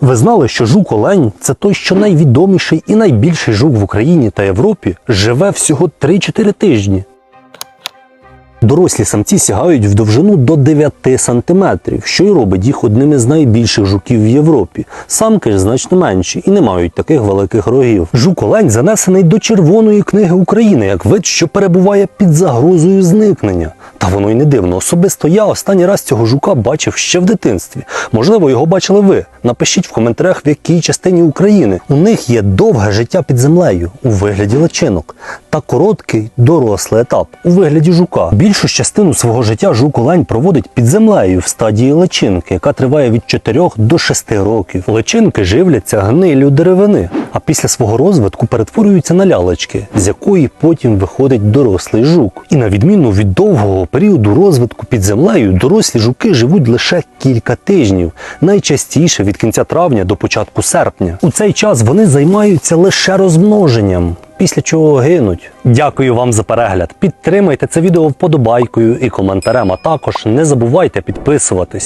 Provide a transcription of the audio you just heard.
Ви знали, що жук олень це той, що найвідоміший і найбільший жук в Україні та Європі живе всього 3-4 тижні. Дорослі самці сягають в довжину до 9 сантиметрів, що й робить їх одним із найбільших жуків в Європі. Самки ж значно менші і не мають таких великих рогів. Жук олень занесений до Червоної книги України як вид, що перебуває під загрозою зникнення. Та воно й не дивно. Особисто я останній раз цього жука бачив ще в дитинстві. Можливо, його бачили ви. Напишіть в коментарях, в якій частині України у них є довге життя під землею у вигляді личинок та короткий дорослий етап у вигляді жука. Більшу частину свого життя жук олень проводить під землею в стадії личинки, яка триває від 4 до 6 років. Личинки живляться гнилю деревини, а після свого розвитку перетворюються на лялечки, з якої потім виходить дорослий жук. І на відміну від довгого періоду розвитку під землею, дорослі жуки живуть лише кілька тижнів, найчастіше від кінця травня до початку серпня. У цей час вони займаються лише розмноженням. Після чого гинуть. Дякую вам за перегляд. Підтримайте це відео вподобайкою і коментарем, а також не забувайте підписуватись.